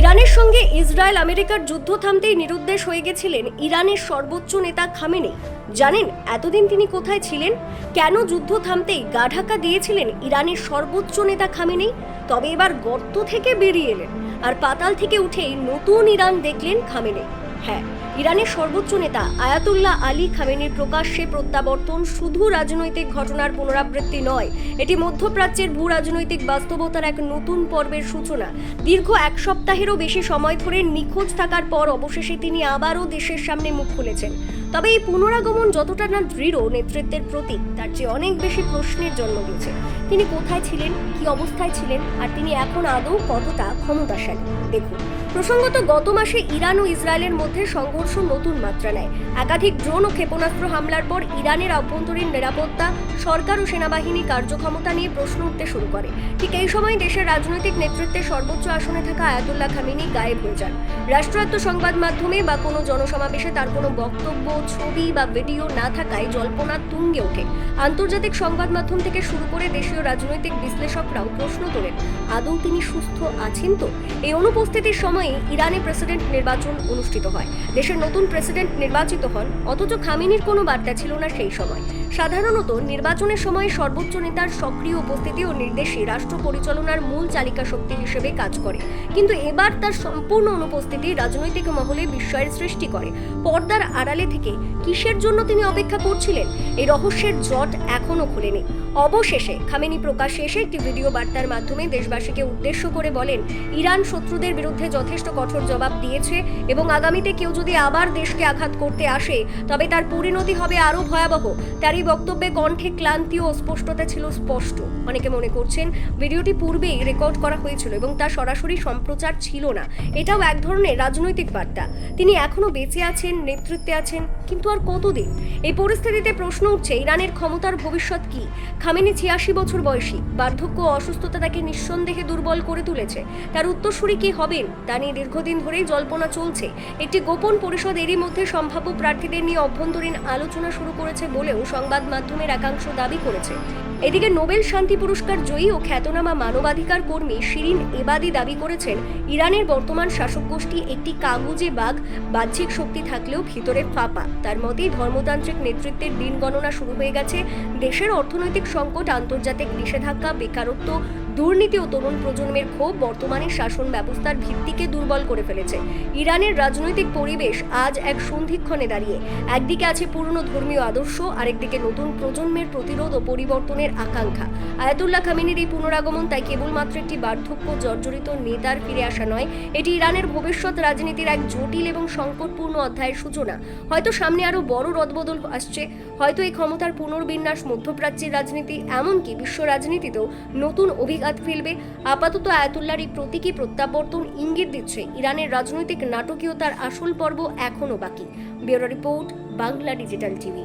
ইরানের সঙ্গে ইসরায়েল আমেরিকার যুদ্ধ থামতেই নিরুদ্দেশ হয়ে গেছিলেন ইরানের সর্বোচ্চ নেতা খামেনেই জানেন, এতদিন তিনি কোথায় ছিলেন? কেন যুদ্ধ থামতেই গা ঢাকা দিয়েছিলেন ইরানের সর্বোচ্চ নেতা খামেনেই তবে এবার গর্ত থেকে বেরিয়ে এলেন। আর পাতাল থেকে উঠেই নতুন ইরান দেখলেন খামেনেই হ্যাঁ ইরানের সর্বোচ্চ নেতা আয়াতুল্লাহ আলী খামেনির প্রকাশ্যে প্রত্যাবর্তন শুধু রাজনৈতিক ঘটনার পুনরাবৃত্তি নয়, এটি মধ্যপ্রাচ্যের ভূ রাজনৈতিক বাস্তবতার এক নতুন পর্বের সূচনা। দীর্ঘ এক সপ্তাহেরও বেশি সময় ধরে নিখোঁজ থাকার পর অবশেষে তিনি আবারও দেশের সামনে মুখ খুলেছেন। তবে এই পুনরাগমন যতটা না দৃঢ় নেতৃত্বের প্রতীক, তার চেয়ে অনেক বেশি প্রশ্নের জন্ম দিয়েছে। তিনি কোথায় ছিলেন, কি অবস্থায় ছিলেন, আর তিনি এখন আদৌ কতটা ক্ষমতাশালী? দেখুন, প্রসঙ্গত গত মাসে ইরান ও ইসরায়েলের মধ্যে সংঘর্ষ নতুন মাত্রা নেয়। একাধিক ড্রোন ও ক্ষেপণাস্ত্র হামলার পর ইরানের অভ্যন্তরীণ নিরাপত্তা, সরকার ও সেনাবাহিনী কার্যক্ষমতা নিয়ে প্রশ্ন উঠতে শুরু করে। ঠিক এই সময় দেশের রাজনৈতিক নেতৃত্বের সর্বোচ্চ আসনে থাকা আয়াতুল্লাহ খামিনি গায়েব হয়ে যান। রাষ্ট্রায়ত্ত সংবাদ মাধ্যমে বা কোনো জনসমাবেশে তার কোনো বক্তব্য ছবি বা ভিডিও না থাকায় জল্পনা তুঙ্গে ওঠে। আন্তর্জাতিক সংবাদ মাধ্যম থেকে শুরু করে দেশীয় রাজনৈতিক বিশ্লেষকরাও প্রশ্ন তোলেন, আদৌ তিনি সুস্থ আছেন তো? এই অনুপস্থিতির সময়ে ইরানে প্রেসিডেন্ট নির্বাচন অনুষ্ঠিত হয়। দেশের নতুন প্রেসিডেন্ট নির্বাচিত হন, অথচ খামিনির কোনো বার্তা ছিল না সেই সময়। সাধারণত নির্বাচনের সময় সর্বোচ্চ নেতার সক্রিয় উপস্থিতি ও নির্দেশে রাষ্ট্র পরিচালনার মূল চালিকা শক্তি হিসেবে কাজ করে। কিন্তু এবার তার সম্পূর্ণ অনুপস্থিতি রাজনৈতিক মহলে বিস্ময়ের সৃষ্টি করে। পর্দার আড়ালে থেকে কিসের জন্য তিনি অপেক্ষা করছিলেন? এই রহস্যের জট এখনও খুলেনি। অবশেষে খামেনি প্রকাশ্যে এসে একটি ভিডিও বার্তার মাধ্যমে দেশবাসীকে উদ্দেশ্য করে বলেন, ইরান শত্রুদের বিরুদ্ধে যথেষ্ট কঠোর জবাব দিয়েছে এবং আগামীতে কেউ যদি আবার দেশকে আঘাত করতে আসে, তবে তার পরিণতি হবে আরও ভয়াবহ। তার এই বক্তব্যে কণ্ঠে ক্লান্তি ও স্পষ্টতা ছিল স্পষ্ট। অনেকে মনে করছেন, ভিডিওটি পূর্বেই রেকর্ড করা হয়েছিল এবং তা সরাসরি সম্প্রচার ছিল না। এটাও এক ধরনের রাজনৈতিক বার্তা। তিনি এখনও বেঁচে আছেন, নেতৃত্বে আছেন, কিন্তু আর কতদিন? এই পরিস্থিতিতে প্রশ্ন উঠছে, ইরানের ক্ষমতার ভবিষ্যৎ কি? খামেনি ছিয়াশি বছর বয়সী, বার্ধক্য অসুস্থতা তাকে নিঃসন্দেহে দুর্বল করে তুলেছে। তার উত্তরসূরি কি হবেন, তা নিয়ে দীর্ঘদিন ধরেই জল্পনা চলছে। একটি গোপন পরিষদ এরই মধ্যে সম্ভাব্য প্রার্থীদের নিয়ে অভ্যন্তরীণ আলোচনা শুরু করেছে বলেও সংবাদ মাধ্যমের একাংশ দাবি করেছে। এদিকে নোবেল শান্তি পুরস্কার জয়ী ও খ্যাতনামা মানবাধিকার কর্মী শিরিন এবাদি দাবি করেছেন ইরানের বর্তমান শাসক গোষ্ঠী একটি কাগুজে বাঘ, বাহ্যিক শক্তি থাকলেও ভিতরে ফাঁপা। তার মতে, ধর্মতান্ত্রিক নেতৃত্বের দিন গণনা শুরু হয়ে গেছে। দেশের অর্থনৈতিক সংকট, আন্তর্জাতিক নিষেধাজ্ঞা, বেকারত্ব দুর্নীতি ও তরুণ প্রজন্মের ক্ষোভ বর্তমানে শাসন ব্যবস্থার ভিত্তিকে দুর্বল করে ফেলেছে। ইরানের রাজনৈতিক পরিবেশ আজ এক সন্ধিক্ষণে দাঁড়িয়ে। একদিকে আছে পুরনো ধর্মীয় আদর্শ, আরেকদিকে নতুন প্রজন্মের প্রতিরোধ ও পরিবর্তনের আকাঙ্ক্ষা। আয়াতুল্লাহ খামিনের এই পুনরাগমন তাই কেবলমাত্র একটি বার্ধক্য জর্জরিত নেতার ফিরে আসা নয়, এটি ইরানের ভবিষ্যৎ রাজনীতির এক জটিল এবং সংকটপূর্ণ অধ্যায়ের সূচনা। হয়তো সামনে আরও বড় রদবদল আসছে, হয়তো এই ক্ষমতার পুনর্বিন্যাস মধ্যপ্রাচ্যের রাজনীতি, এমনকি বিশ্ব রাজনীতিতেও নতুন অভিঘাত ফেলবে। আপাতত আয়াতুল্লাহর এই প্রতীকী প্রত্যাবর্তন ইঙ্গিত দিচ্ছে। ইরানের রাজনৈতিক নাটকীয়তার আসল পর্ব এখনও বাকি। Bureau report, Bangla digital TV.